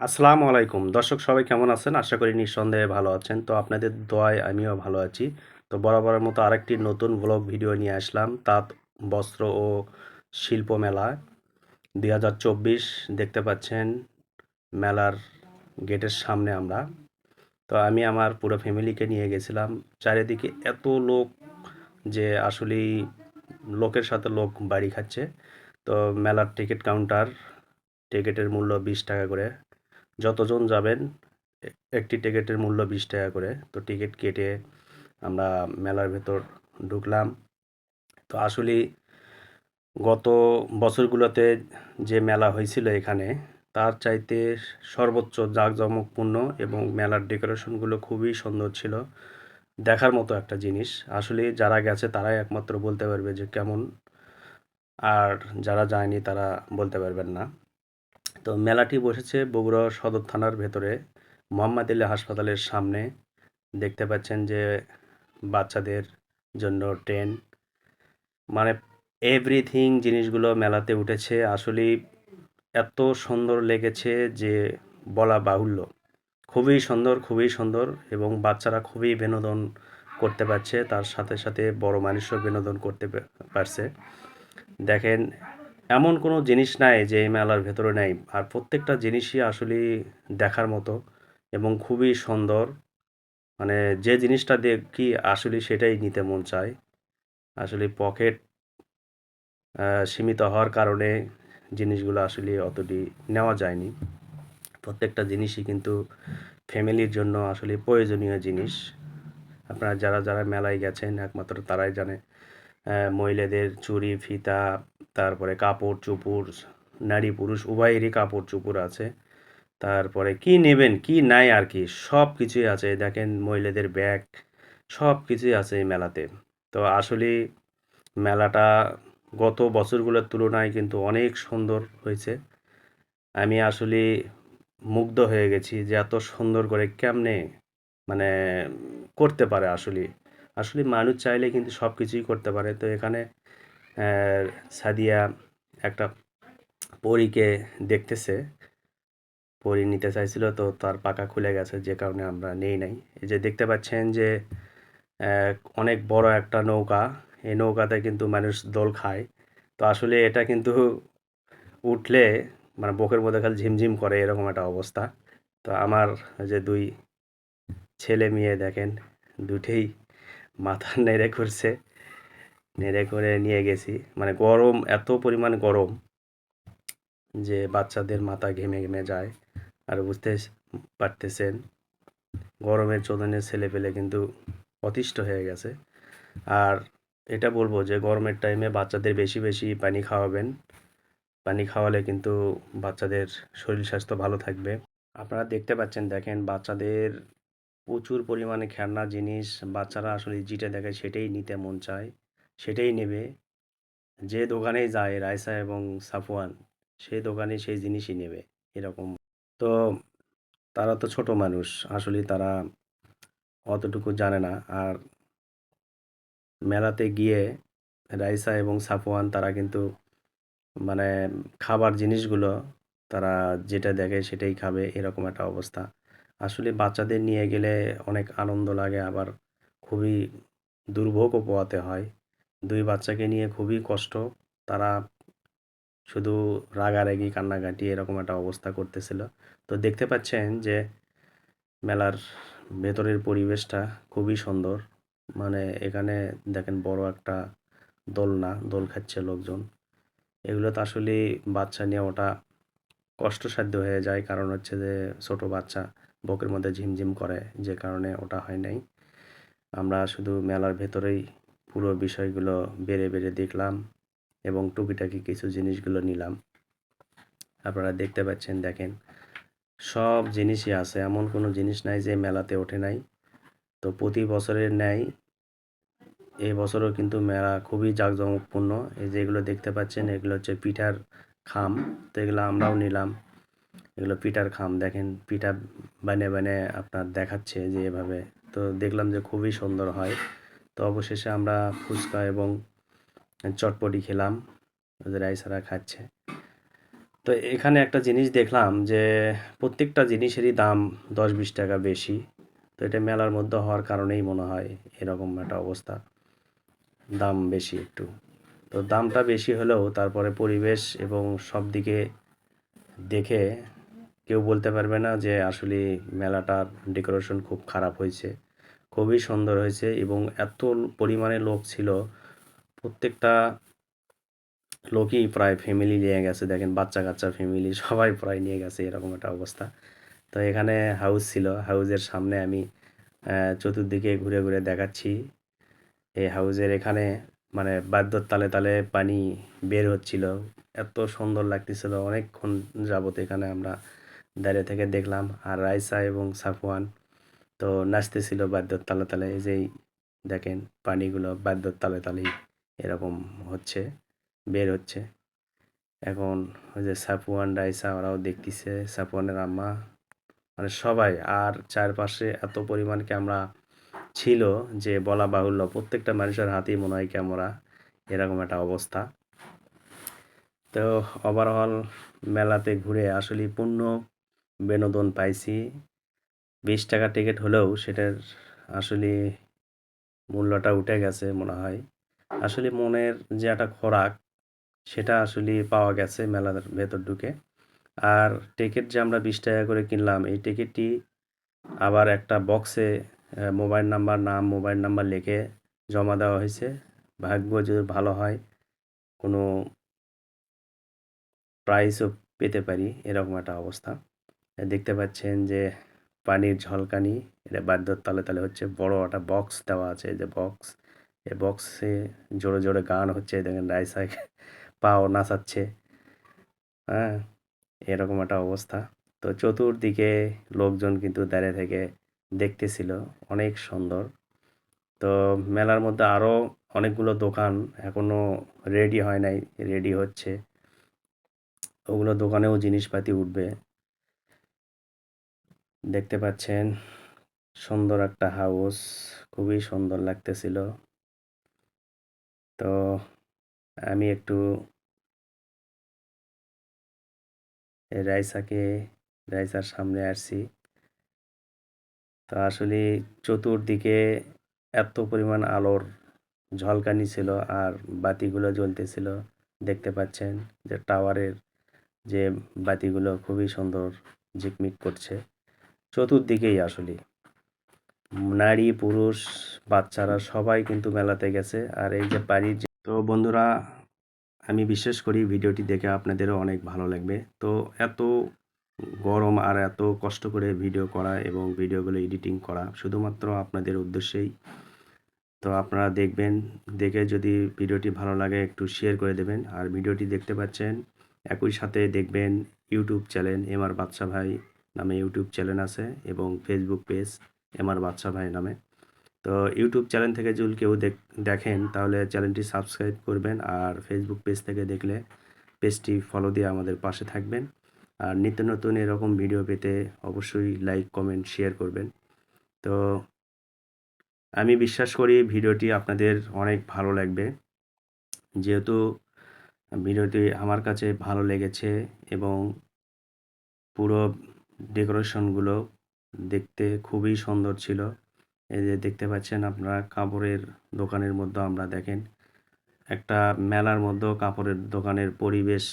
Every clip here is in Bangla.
আসসালামু আলাইকুম। দর্শক সবাই কেমন আছেন? আশা করি নিঃসন্দেহে ভালো আছেন। তো আপনাদের দোয়ায় আমিও ভালো আছি। তো বরাবরের মতো আরেকটি নতুন ব্লগ ভিডিও নিয়ে আসলাম। তাঁত, বস্ত্র ও শিল্প মেলা দুই হাজার চব্বিশ। দেখতে পাচ্ছেন মেলার গেটের সামনে আমরা। তো আমি আমার পুরো ফ্যামিলিকে নিয়ে গেছিলাম। চারিদিকে এত লোক যে আসলেই লোকের সাথে লোক বাড়ি খাচ্ছে। তো মেলার টিকিট কাউন্টার টিকিটের মূল্য বিশ টাকা করে। যতজন যাবেন একটি টিকিটের মূল্য বিশ টাকা করে। তো টিকিট কেটে আমরা মেলার ভেতর ঢুকলাম। তো আসলে গত বছরগুলোতে যে মেলা হয়েছিল এখানে, তার চাইতে সর্বোচ্চ জাঁকজমকপূর্ণ এবং মেলার ডেকোরেশনগুলো খুবই সুন্দর ছিল। দেখার মতো একটা জিনিস। আসলে যারা গেছে তারাই একমাত্র বলতে পারবে যে কেমন, আর যারা যায়নি তারা বলতে পারবেন না। তো মেলাটি বসেছে বগুড়া সদর থানার ভেতরে। মোহাম্মদ আলী হাসপাতালের সামনে। দেখতে পাচ্ছেন যে বাচ্চাদের জন্য ট্রেন মানে এভরিথিং জিনিসগুলো মেলাতে উঠেছে। আসলে এত সুন্দর লেগেছে যে বলা বাহুল্য। খুবই সুন্দর খুবই সুন্দর এবং বাচ্চারা খুবই বিনোদন করতে পারছে। তার সাথে সাথে বড় মানুষও বিনোদন করতে পারছে। দেখেন এমন কোনো জিনিস নাই যে এই মেলার ভেতরে নেই। আর প্রত্যেকটা জিনিসই আসলে দেখার মতো এবং খুবই সুন্দর। মানে যে জিনিসটা দেখি আসলে সেটাই নিতে মন চায়। আসলে পকেট সীমিত হওয়ার কারণে জিনিসগুলো আসলে অতটি নেওয়া যায়নি। প্রত্যেকটা জিনিসই কিন্তু ফ্যামিলির জন্য আসলে প্রয়োজনীয় জিনিস। আপনারা যারা যারা মেলায় গেছেন, একমাত্র তারাই জানে মহিলাদের চুড়ি, ফিতা, তারপরে কাপড় চুপড়, নারী পুরুষ, উভয়েরই কাপড় চুপড় আছে। তারপরে কি নেবেন, কি নাই আর কি, সব কিছুই আছে। দেখেন মহিলাদের ব্যাগ, সব কিছুই আছে এই মেলাতে। তো আসলে মেলাটা গত বছরগুলোর তুলনায় কিন্তু অনেক সুন্দর হয়েছে। আমি আসলে মুগ্ধ হয়ে গেছি যে এত সুন্দর করে কেমনে মানে করতে পারে আসলে। আসলে মানুষ চাইলে কিন্তু সব কিছুই করতে পারে। তো এখানে সাদিয়া একটা পরীকে দেখতেছে। পরী নিতে চাইছিল, তো তার পাকা খুলে গেছে, যে কারণে আমরা নেই নাই। এই যে দেখতে পাচ্ছেন যে অনেক বড় একটা নৌকা। এই নৌকাতে কিন্তু মানুষ দোল খায়। তো আসলে এটা কিন্তু উঠলে মানে বুকের মধ্যে খালি ঝিমঝিম করে, এরকম একটা অবস্থা। তো আমার যে দুই ছেলে মেয়ে দেখেন দুটেই মাথা নেড়ে করছে। নেড়ে করে নিয়ে গেছি। মানে গরম, এত পরিমাণ গরম যে বাচ্চাদের মাথা ঘেমে ঘেমে যায়। আর বুঝতে পারতেছেন, গরমের চোদনে ছেলে পেলে কিন্তু অতিষ্ঠ হয়ে গেছে। আর এটা বলব যে গরমের টাইমে বাচ্চাদের বেশি বেশি পানি খাওয়াবেন। পানি খাওয়ালে কিন্তু বাচ্চাদের শরীর স্বাস্থ্য ভালো থাকবে। আপনারা দেখতে পাচ্ছেন, দেখেন বাচ্চাদের প্রচুর পরিমাণে খেলনা জিনিস, বাচ্চারা আসলে যেটা দেখে সেটাই নিতে মন চায়, সেটাই নেবে। যে দোকানেই যায় রায়সা এবং সাফওয়ান সেই দোকানে সেই জিনিসই নেবে, এরকম। তো তারা তো ছোট মানুষ, আসলে তারা অতটুকু জানে না। আর মেলাতে গিয়ে রাইসা এবং সাফওয়ান তারা কিন্তু মানে খাবার জিনিসগুলো তারা যেটা দেখে সেটাই খাবে, এরকম একটা অবস্থা। আসলে বাচ্চাদের নিয়ে গেলে অনেক আনন্দ লাগে, আবার খুবই দুর্ভোগও পোহাতে হয়। দুই বাচ্চাকে নিয়ে খুবই কষ্ট। তারা শুধু রাগারাগি, কান্নাকাটি এরকম একটা অবস্থা করতেছিল। তো দেখতে পাচ্ছেন যে মেলার ভেতরের পরিবেশটা খুবই সুন্দর। মানে এখানে দেখেন বড় একটা দোলনা, দোল খাচ্ছে লোকজন। এগুলো তো আসলে বাচ্চা নিয়ে ওটা কষ্টসাধ্য হয়ে যায়। কারণ হচ্ছে যে ছোট বাচ্চা। বুকের মধ্যে ঝিমঝিম করে, যে কারণে ওটা হয় নাই। আমরা শুধু মেলার ভেতরেই পুরো বিষয়গুলো বেড়ে বেড়ে দেখলাম এবং টুকিটাকি কিছু জিনিসগুলো নিলাম। আপনারা দেখতে পাচ্ছেন, দেখেন, সব জিনিসই আছে। এমন কোনো জিনিস নাই যে মেলাতে ওঠে নাই। তো প্রতি বছরের ন্যায় এই বছরও কিন্তু মেলা খুবই জাঁকজমকপূর্ণ। এই যেগুলো দেখতে পাচ্ছেন, এগুলো হচ্ছে পিঠার খাম। তো এগুলো আমরাও নিলাম। এগুলো পিঠার খাম। দেখেন পিঠা বানিয়ে বানিয়ে আপনার দেখাচ্ছে যে এভাবে। তো দেখলাম যে খুবই সুন্দর হয়। তো অবশেষে আমরা ফুচকা এবং চটপটি খেলাম। রাইসারা খাচ্ছে। তো এখানে একটা জিনিস দেখলাম যে প্রত্যেকটা জিনিসেরই দাম দশ বিশ টাকা বেশি। তো এটা মেলার মধ্যে হওয়ার কারণেই মনে হয় এরকম একটা অবস্থা। দাম বেশি একটু। তো দামটা বেশি হলেও তারপরে পরিবেশ এবং সব দিকে দেখে কেউ বলতে পারবে না যে আসলে মেলাটার ডেকোরেশন খুব খারাপ হয়েছে, খুবই সুন্দর হয়েছে এবং এত পরিমাণে লোক ছিল। প্রত্যেকটা লোকই প্রায় ফ্যামিলি নিয়ে গেছে। দেখেন বাচ্চা কাচ্চা ফ্যামিলি সবাই প্রায় নিয়ে গেছে এরকম একটা অবস্থা। তো এখানে হাউস ছিল। হাউসের সামনে আমি চতুর্দিকে ঘুরে ঘুরে দেখাচ্ছি। এই হাউসের এখানে মানে বাদ্যর তালে তালে পানি বের হচ্ছিল। এত সুন্দর লাগতেছিল। অনেকক্ষণ যাবত এখানে আমরা দাঁড়িয়ে থেকে দেখলাম। আর রাইসা এবং সাফওয়ান তো নাচতেছিল বাদ্যর তালে তালে। এই যেই দেখেন পানিগুলো বাদ্যর তালে তালেই এরকম হচ্ছে, বের হচ্ছে। এখন ওই যে সাফওয়ান, রাইসা ওরাও দেখতেছে, সাফওয়ানের আম্মা। মানে সবাই আর চারপাশে এত পরিমাণকে ক্যামেরা ছিল যে, বলা বাহুল্য, প্রত্যেকটা মানুষের হাতেই মনে হয় ক্যামেরা এরকম একটা অবস্থা। তো ওভারঅল মেলাতে ঘুরে আসলে পূর্ণ বিনোদন পাইছি। বিশ টাকা টিকিট হলেও সেটার আসলে মূল্যটা উঠে গেছে মনে হয়। আসলে মনের যে একটা খোরাক, সেটা আসলে পাওয়া গেছে মেলার ভেতর ঢুকে। আর টিকিট যে আমরা বিশ টাকা করে কিনলাম, এই টিকিটটি আবার একটা বক্সে মোবাইল নাম্বার, নাম, মোবাইল নাম্বার লিখে জমা দেওয়া হয়েছে। ভাগ্য যদি ভালো হয়, কোনো প্রাইজও পেতে পারি, এরকম একটা অবস্থা। দেখতে পাচ্ছেন যে পানির ঝলকানি, এটা বাদ্যর তালে তালে হচ্ছে, বড় একটা বক্স দেওয়া আছে যে বক্স এই বক্সে জোরে জোরে গান হচ্ছে, দেখেন রাইসাই পাও নাচাচ্ছে। হ্যাঁ এরকম একটা অবস্থা। তো চতুর্দিকে লোকজন কিন্তু দাঁড়িয়ে থেকে দেখতেছিল, অনেক সুন্দর। তো মেলার মধ্যে আরও অনেকগুলো দোকান এখনও রেডি হয় নাই রেডি হচ্ছে। ওগুলো দোকানেও জিনিসপাতি উঠবে। দেখতে পাচ্ছেন, সুন্দর একটা হাউস খুবই সুন্দর লাগতেছিল। তো আমি একটু রাইসাকে, রাইসার সামনে আসছি। তো আসলে চতুর্দিকে এত পরিমাণ আলোর ঝলকানি ছিল আর বাতিগুলো জ্বলতেছিল। দেখতে পাচ্ছেন যে টাওয়ারের যে বাতিগুলো খুবই সুন্দর ঝিকমিক করছে। চতুর্দিকেই আসলে। নারী, পুরুষ, বাচ্চারা সবাই কিন্তু মেলাতে গেছে আর এই যে পানির তো বন্ধুরা, আমি বিশ্বাস করি ভিডিওটি দেখে আপনাদেরও অনেক ভালো লাগবে। তো এত গরম আর এত কষ্ট করে ভিডিও করা এবং ভিডিওগুলো এডিটিং করা শুধুমাত্র আপনাদের উদ্দেশ্যেই। তো আপনারা দেখবেন, দেখে যদি ভিডিওটি ভালো লাগে একটু শেয়ার করে দেবেন। আর ভিডিওটি দেখতে পাচ্ছেন, একই সাথে দেখবেন YouTube channel M R Badsha ভাই নামে ইউটিউব চ্যানেল আছে এবং Facebook page M R Badsha ভাই নামে। তো ইউটিউব চ্যানেল থেকে যদি কেউ দেখ- দেখেন, তাহলে চ্যানেলটি সাবস্ক্রাইব করবেন আর ফেসবুক পেজ থেকে দেখলে পেজটি ফলো দিয়ে আমাদের পাশে থাকবেন। আর নিত্য নতুন এরকম ভিডিও পেতে অবশ্যই লাইক কমেন্ট শেয়ার করবেন। তো আমি বিশ্বাস করি ভিডিওটি আপনাদের অনেক ভালো লাগবে। যেহেতু ভিডিওটি আমার কাছে ভালো লেগেছে এবং পুরো ডেকোরেশনগুলো দেখতে খুবই সুন্দর ছিল। এই যে দেখতে পাচ্ছেন আপনারা কাপড়ের দোকানের মধ্যে আমরা দেখেন। একটা মেলার মধ্যেও কাপড়ের দোকানের পরিবেশ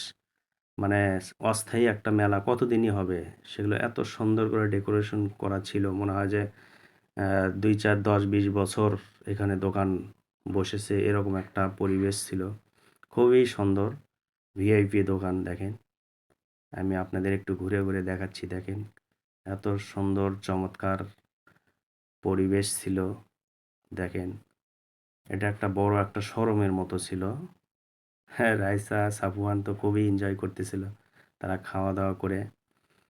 মানে অস্থায়ী একটা মেলা কতদিনই হবে? সেগুলো এত সুন্দর করে ডেকোরেশন করা ছিল। মনে হয় যে দুই চার, দশ, বিশ বছর এখানে দোকান বসেছে। এরকম একটা পরিবেশ ছিল। খুবই সুন্দর ভিআইপি দোকান, দেখেন। আমি আপনাদের একটু ঘুরে ঘুরে দেখাচ্ছি, দেখেন। এত সুন্দর, চমৎকার পরিবেশ ছিল, দেখেন। এটা একটা বড় একটা শোরুমের মতো ছিল। হ্যাঁ রাইসা সাফওয়ান তো খুবই এনজয় করতেছিল। তারা খাওয়া দাওয়া করে